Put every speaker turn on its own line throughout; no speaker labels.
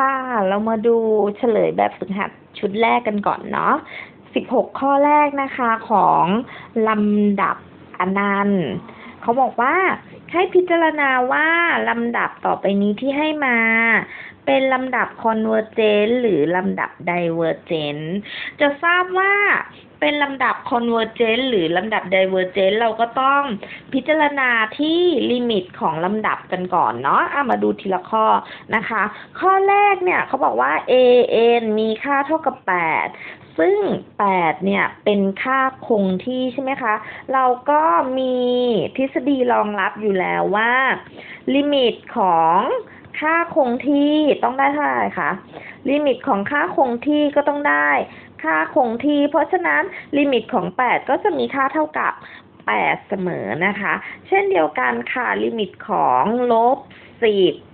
ค่ะ เรามาดูเฉลยแบบฝึกหัดชุดแรกกันก่อนเนาะ 16 ข้อแรกนะคะของลำดับอนันต์ เขาบอกว่า ให้พิจารณาว่าลำดับต่อไปนี้ที่ให้มา เป็นลำดับ convergent หรือลำดับ divergent จะทราบว่าเป็นลำดับ convergent หรือลำดับ divergent เราก็ต้องพิจารณาที่ลิมิตของลำดับกันก่อนเนาะเอะมาดูทีละข้อนะคะ ข้อแรกเนี่ยเขาบอกว่า a n มีค่าเท่ากับ 8 ซึ่ง 8 เนี่ย เป็นค่าคงที่ใช่ไหมคะ เราก็มีทฤษฎีรองรับอยู่แล้วว่า ลิมิตของค่าคงที่ต้องได้เท่าไหร่คะ ลิมิตของค่าคงที่ก็ต้องได้ ค่าคงที่ เพราะฉะนั้นลิมิตของ 8 ก็จะมีค่าเท่ากับ 8 เสมอนะคะ เช่นเดียวกันค่ะ ลิมิตของลบ 10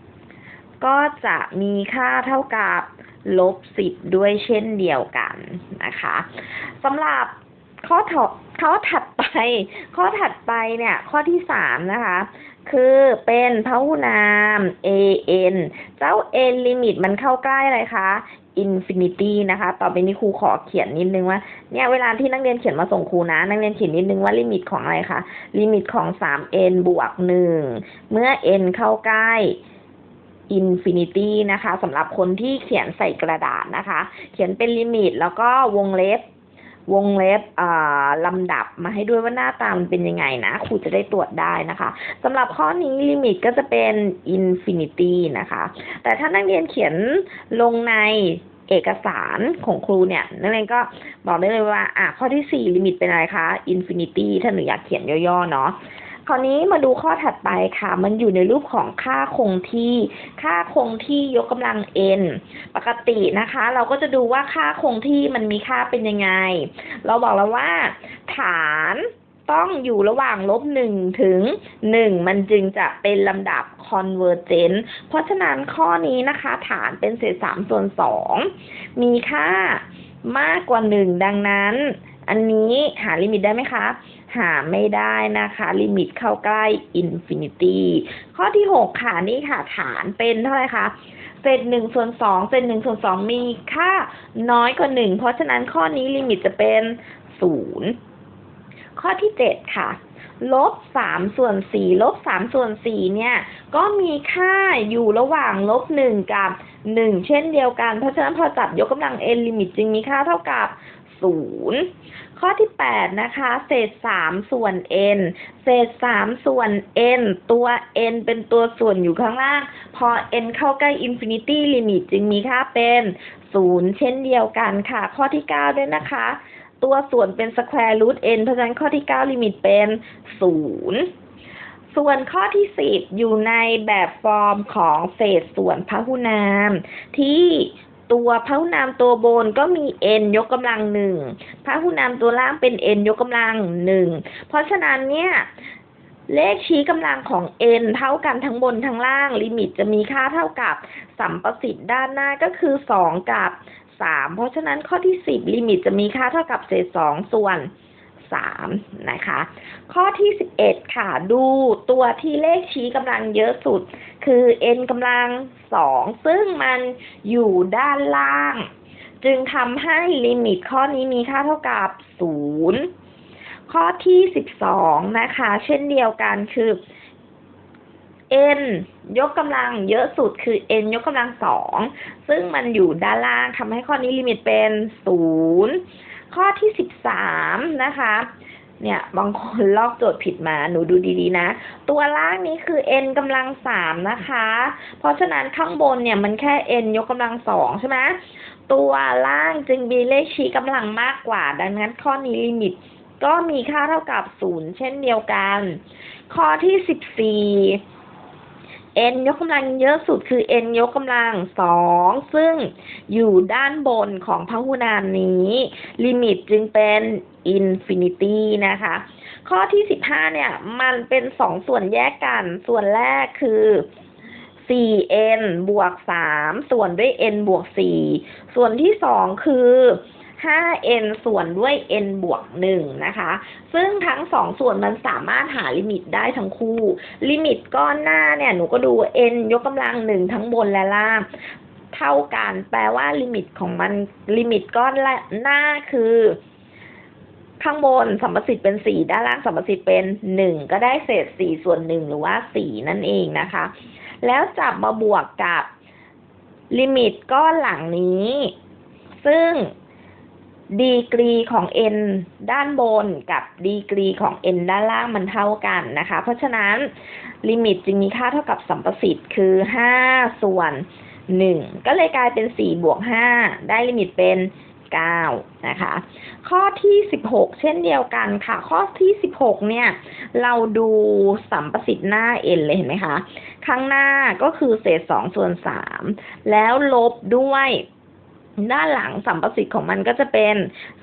ก็จะมีค่าเท่ากับลบ10ด้วยเช่นเดียวกันนะคะสำหรับข้อถอข้อถัดไป ข้อถัดไปเนี่ย ข้อที่3นะคะ คือเป็นพหุนาม a n เจ้า n ลิมิตมันเข้าใกล้อะไรคะ infinity นะคะ ต่อไปนี้ครูขอเขียนนิดนึงว่า เนี่ยเวลาที่นักเรียนเขียนมาส่งครูนะ นักเรียนเขียนนิดนึงว่าลิมิตของอะไรคะ ลิมิตของ 3n บวก 1 เมื่อ n เข้าใกล้ infinity นะคะสำหรับคนที่เขียนใส่กระดาษนะคะ เขียนเป็นลิมิตแล้วก็วงเล็บวงเล็บอ่าลำดับมาให้ด้วยว่าหน้าตามันเป็นยังไงนะครูจะได้ตรวจได้นะคะสำหรับข้อนี้ลิมิตก็จะเป็น infinity นะคะ แต่ถ้านักเรียนเขียนลงในเอกสารของครูเนี่ยนักเรียนก็บอกได้เลยว่าอะข้อที่สี่ลิมิตเป็นอะไรคะ infinity ถ้าหนูอยากเขียนย่อๆเนาะ คราวนี้มาดูข้อถัดไปค่ะ มันอยู่ในรูปของค่าคงที่ ค่าคงที่ยกกำลัง n ปกตินะคะ เราก็จะดูว่าค่าคงที่มันมีค่าเป็นยังไง เราบอกแล้วว่า ฐานต้องอยู่ระหว่างลบหนึ่งถึงหนึ่งมันจึงจะเป็นลำดับ convergent เพราะฉะนั้นข้อนี้นะคะ ฐานเป็นเศษสามส่วนสองมีค่ามากกว่าหนึ่งดังนั้น อันนี้หาลิมิตได้ไหมคะ หาไม่ได้นะคะ ลิมิตเข้าใกล้ infinity ข้อที่หกค่ะนี่ค่ะ ฐานเป็นเท่าไหร่คะเศษหนึ่งส่วนสองเศษหนึ่งส่วนสองมีค่าน้อยกว่าหนึ่งเพราะฉะนั้นข้อนี้ลิมิตจะเป็นศูนย์ข้อที่เจ็ดค่ะลบสามส่วนสี่ลบสามส่วนสี่เนี่ย ก็มีค่าอยู่ระหว่างลบหนึ่งกับหนึ่งเช่นเดียวกัน เพราะฉะนั้นพอจับยกกำลัง n ลิมิตจึงมีค่าเท่ากับศูนย์ ข้อที่แปดนะคะ เศษสามส่วน n เศษสามส่วน n ตัว n เป็นตัวส่วนอยู่ข้างล่าง พอ n เข้าใกล้ infinity ลิมิตจึงมีค่าเป็นศูนย์เช่นเดียวกันค่ะ ข้อที่เก้าด้วยนะคะ ตัวส่วนเป็น square root n เพราะฉะนั้นข้อที่เก้าลิมิตเป็นศูนย์ส่วนข้อที่สิบอยู่ในแบบฟอร์มของเศษส่วนพหุนาม ที่ ตัวพหุนามตัวบนก็มี n ยกกำลังหนึ่งพหุนามตัวล่างเป็น n ยกกำลังหนึ่งเพราะฉะนั้นเนี่ยเลขชี้กำลังของ n เท่ากันทั้งบนทั้งล่าง ลิมิตจะมีค่าเท่ากับสัมประสิทธิ์ด้านหน้าก็คือสองกับสามเพราะฉะนั้นข้อที่สิบลิมิตจะมีค่าเท่ากับเศษสองส่วน สามนะคะ ข้อที่สิบเอ็ดค่ะ ดูตัวที่เลขชี้กำลังเยอะสุด คือ n กำลังสองซึ่งมันอยู่ด้านล่าง จึงทำให้ลิมิตข้อนี้มีค่าเท่ากับศูนย์ข้อที่สิบสองนะคะ เช่นเดียวกันคือ n ยกกำลังเยอะสุดคือ n ยกกำลังสองซึ่งมันอยู่ด้านล่างทำให้ข้อนี้ลิมิตเป็นศูนย์ ข้อที่สิบสามนะคะ เนี่ยบางคนลอกโจทย์ผิดมา หนูดูดีๆนะ ตัวล่างนี้คือ n กำลังสามนะคะ เพราะฉะนั้นข้างบนเนี่ยมันแค่ n ยกกำลังสองใช่ไหมตัวล่างจึงมีเลขชี้กำลังมากกว่า ดังนั้นข้อนี้ลิมิตก็มีค่าเท่ากับศูนย์เช่นเดียวกัน ข้อที่สิบสี่ n ยกกำลังเยอะสุดคือ n ยกกำลังสองซึ่งอยู่ด้านบนของพหุนามนี้ ลิมิตจึงเป็น infinity นะคะ ข้อที่สิบห้าเนี่ย มันเป็นสองส่วนแยกกัน ส่วนแรกคือ 4n บวก3ส่วนด้วย n บวก4ส่วนที่สองคือ 5n ส่วนด้วย n บวก1นะคะ ซึ่งทั้งสองส่วนมันสามารถหาลิมิตได้ทั้งคู่ ลิมิตก้อนหน้าเนี่ย หนูก็ดู n ยกกำลังหนึ่งทั้งบนและล่าง เท่ากัน แปลว่าลิมิตของมัน ลิมิตก้อนหน้าคือข้างบนสัมประสิทธิ์เป็นสี่ด้านล่างสัมประสิทธิ์เป็นหนึ่งก็ได้เศษสี่ส่วนหนึ่งหรือว่าสี่นั่นเองนะคะ แล้วจับมาบวกกับลิมิตก้อนหลังนี้ ซึ่ง ดีกรีของ n ด้านบนกับดีกรีของ n ด้านล่างมันเท่ากันนะคะ เพราะฉะนั้นลิมิตจึงมีค่าเท่ากับสัมประสิทธิ์คือห้าส่วนหนึ่งก็เลยกลายเป็นสี่บวกห้าได้ลิมิตเป็นเก้านะคะ ข้อที่สิบหกเช่นเดียวกันค่ะ ข้อที่สิบหกเนี่ย เราดูสัมประสิทธิ์หน้า n เลยเห็นไหมคะ ข้างหน้าก็คือเศษสองส่วนสามแล้วลบด้วย ด้านหลังสัมประสิทธิ์ของมันก็จะเป็น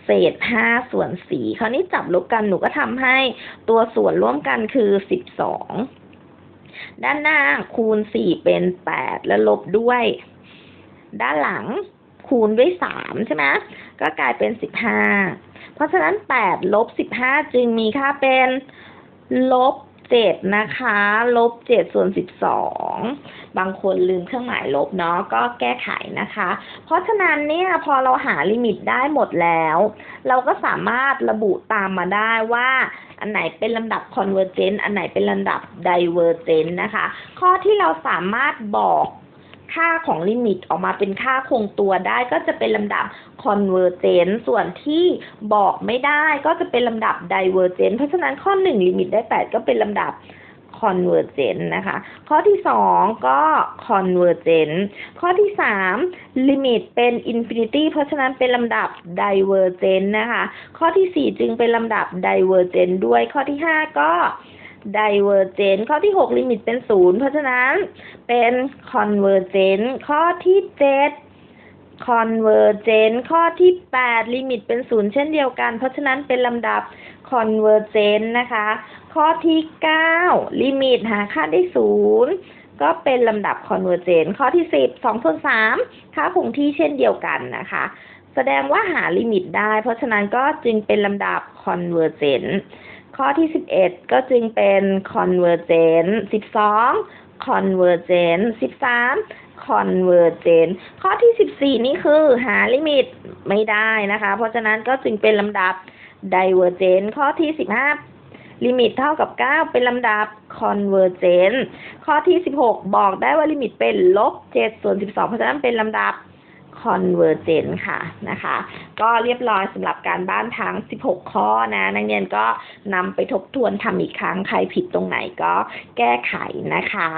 เศษห้าส่วนสี่คราวนี้จับลบกันหนูก็ทำให้ตัวส่วนร่วมกันคือสิบสองด้านหน้าคูณสี่เป็นแปดแล้วลบด้วย ด้านหลังคูณด้วยสามใช่ไหมก็กลายเป็นสิบห้าเพราะฉะนั้นแปดลบสิบห้าจึงมีค่าเป็นลบ เจ็ดนะคะ ลบเจ็ดส่วนสิบสอง บางคนลืมเครื่องหมายลบเนาะ ก็แก้ไขนะคะ เพราะฉะนั้นเนี่ยพอเราหาลิมิตได้หมดแล้ว เราก็สามารถระบุตามมาได้ว่า อันไหนเป็นลำดับ convergent อันไหนเป็นลำดับ divergent นะคะ ข้อที่เราสามารถบอก ค่าของลิมิตออกมาเป็นค่าคงตัวได้ก็จะเป็นลำดับ convergent ส่วนที่บอกไม่ได้ก็จะเป็นลำดับ divergent เพราะฉะนั้นข้อหนึ่งลิมิตได้แปดก็เป็นลำดับ convergent นะคะ ข้อที่สองก็ convergent ข้อที่สามลิมิตเป็น infinity เพราะฉะนั้นเป็นลำดับ divergent นะคะ ข้อที่สี่จึงเป็นลำดับ divergent ด้วย ข้อที่ห้าก็ divergent ข้อที่หกลิมิตเป็นศูนย์เพราะฉะนั้นเป็น convergent ข้อที่เจ็ด convergent ข้อที่แปดลิมิตเป็นศูนย์เช่นเดียวกัน เพราะฉะนั้นเป็นลำดับ convergent นะคะ ข้อที่เก้าลิมิตหาค่าได้ศูนย์ก็เป็นลำดับ convergent ข้อที่สิบสองส่วนสามค่าคงที่เช่นเดียวกันนะคะแสดงว่าหาลิมิตได้ เพราะฉะนั้นก็จึงเป็นลำดับ convergent ข้อที่สิบเอ็ดก็จึงเป็น convergent สิบสอง convergent สิบสาม convergent ข้อที่สิบสี่นี่คือหาลิมิตไม่ได้นะคะ เพราะฉะนั้นก็จึงเป็นลำดับ divergent ข้อที่สิบห้าลิมิตเท่ากับเก้าเป็นลำดับ convergent ข้อที่สิบหกบอกได้ว่าลิมิตเป็นลบเจ็ดส่วนสิบสองเพราะฉะนั้นเป็นลำดับ convergent ค่ะนะคะ ก็เรียบร้อยสำหรับการบ้านทั้ง 16 ข้อนะนักเรียนก็นำไปทบทวนทำอีกครั้งใครผิดตรงไหนก็แก้ไขนะคะ